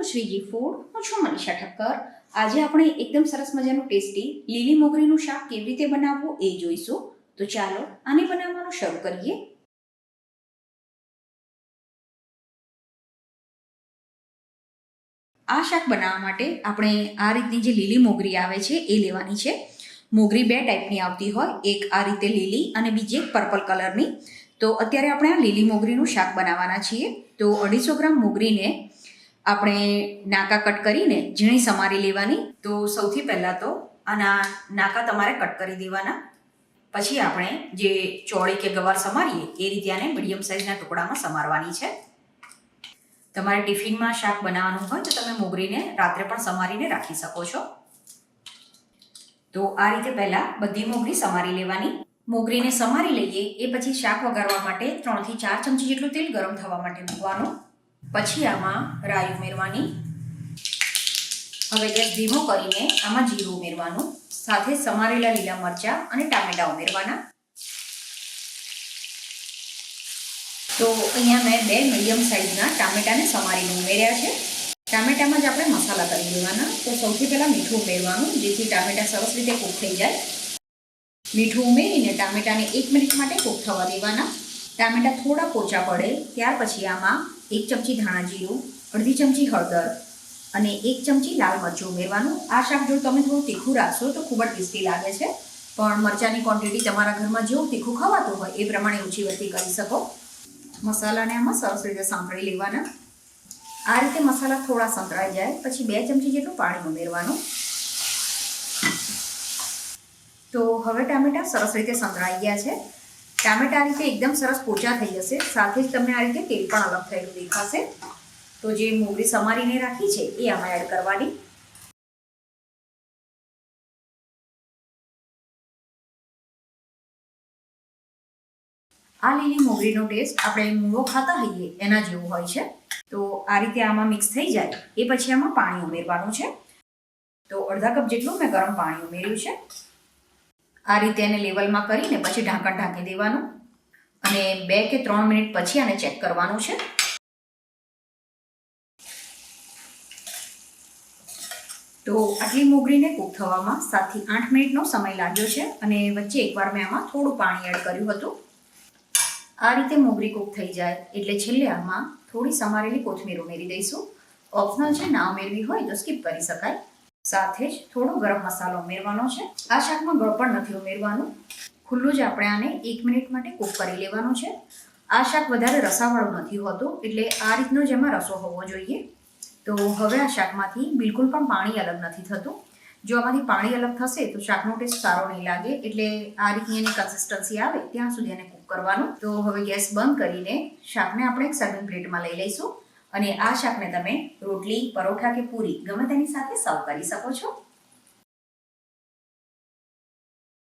Two Swiggy food હું છું મનીષા ઠક્કર. આજે આપણે એકદમ સરસ મજાનું ટેસ્ટી લીલી મોગરીનું શાક કેવી રીતે બનાવવું એ જોઈશું. તો ચાલો આને બનાવવાનું શરૂ કરીએ. આ શાક બનાવવા માટે આપણે આ રીતની જે લીલી મોગરી આવે છે એ લેવાની છે. મોગરી બે ટાઈપની આવતી હોય, એક આ રીતે લીલી અને બીજી એક પર્પલ કલરની તો અત્યારે આપણે આ લીલી મોગરીનું શાક બનાવવાના છીએ. તો અઢીસો ગ્રામ મોગરીને આપણે નાકા કટ કરીને ઝીણી સમારી લેવાની. તો સૌથી પહેલાં તો આના નાકા તમારે કટ કરી દેવાના. પછી આપણે જે ચોળી કે ગવાર સમારીએ, એ રીતે આને મીડિયમ સાઇઝના ટુકડામાં સમારવાની છે. તમારે ટિફિનમાં શાક બનાવવાનું હોય તો તમે મોગરીને રાત્રે પણ સમારીને રાખી શકો છો. તો આ રીતે પહેલાં બધી મોગરી સમારી લેવાની. મોગરીને સમારી લઈએ, એ પછી શાક વઘારવા માટે ત્રણથી ચાર ચમચી જેટલું તેલ ગરમ થવા માટે મૂકવાનું. પછી આમાં રાઈ ઉમેરવાની. હવે ગેસ ધીમો કરીને આમાં જીરું ઉમેરવાનું, સાથે સમારેલા લીલા મરચાં અને ટામેટા ઉમેરવાના. તો અહીંયા મેં બે મીડિયમ સાઇઝના ટામેટાને સમારીને ઉમેર્યા છે. ટામેટામાં જ આપણે મસાલા કરી દેવાના તો સૌથી પહેલાં મીઠું ઉમેરવાનું, જેથી ટામેટા સરસ રીતે કૂક થઈ જાય. મીઠું ઉમેરીને ટામેટાને એક મિનિટ માટે કૂક થવા દેવાના. ટામેટા થોડા પોચા પડે, ત્યાર પછી આમાં એક ચમચી ધાણા જીરું, અડધી ચમચી હળદર અને એક ચમચી લાલ મરચું ઉમેરવાનું. આ શાક જો તમે થોડું તીખું રાખશો તો ખૂબ જ ટેસ્ટી લાગે છે. પણ મરચાંની ક્વોન્ટિટી તમારા ઘરમાં જેવું તીખું ખવાતું હોય એ પ્રમાણે ઊંચી વધતી કરી શકો. મસાલાને આમાં સરસ રીતે સાંભળી લેવાના. આ રીતે મસાલા થોડા સંતળાઈ જાય, પછી બે ચમચી જેટલું પાણી ઉમેરવાનું. તો હવે ટામેટા સરસ રીતે સંતળાઈ ગયા છે. ટામેટા રીતે એકદમ સરસ પોચા થઈ જશે. સાથે જ તમને આ રીતે તેલ પણ અલગ થયેલું દેખાશે. તો જે મોગરી સમારીને રાખી છે, એ આમાં એડ કરવાની આ લીલી મોગરીનો ટેસ્ટ આપણે મૂળો ખાતા હોઈએ, એના જેવું હોય છે. તો આ રીતે આમાં મિક્સ થઈ જાય, એ પછી આમાં પાણી ઉમેરવાનું છે. તો અડધા કપ જેટલું મેં ગરમ પાણી ઉમેર્યું છે. આ રીતે એને લેવલમાં કરીને પછી ઢાંકણ ઢાંકી દેવાનું અને બે કે ત્રણ મિનિટ પછી આને ચેક કરવાનું છે. તો આટલી મોગરીને કૂક થવામાં સાતથી આઠ મિનિટનો સમય લાગ્યો છે અને વચ્ચે એકવાર મેં આમાં થોડું પાણી એડ કર્યું હતું. આ રીતે મોગરી કૂક થઈ જાય એટલે છેલ્લે આમાં થોડી સમારેલી કોથમીર ઉમેરી દઈશું. ઓપ્શનલ છે, ના ઉમેરવી હોય તો સ્કીપ કરી શકાય. સાથે જ થોડો ગરમ મસાલો ઉમેરવાનો છે. આ શાકમાં ગળ પણ નથી ઉમેરવાનું. ખુલ્લું જ આપણે આને એક મિનિટ માટે કૂક કરી લેવાનું છે. આ શાક વધારે રસાવાળું નથી હોતું, એટલે આ રીતનો જ એમાં રસો હોવો જોઈએ. તો હવે આ શાકમાંથી બિલકુલ પણ પાણી અલગ નથી થતું. જો આમાંથી પાણી અલગ થશે, તો શાકનો ટેસ્ટ સારો નહીં લાગે, એટલે આ રીતની એની કન્સિસ્ટન્સી આવે, ત્યાં સુધી એને કૂક કરવાનું. તો હવે ગેસ બંધ કરીને શાકને આપણે એક સર્વિંગ પ્લેટમાં લઈ લઈશું. અને આ શાકને તમે રોટલી, પરોઠા કે પૂરી ગમે તેની સાથે સર્વ કરી શકો છો.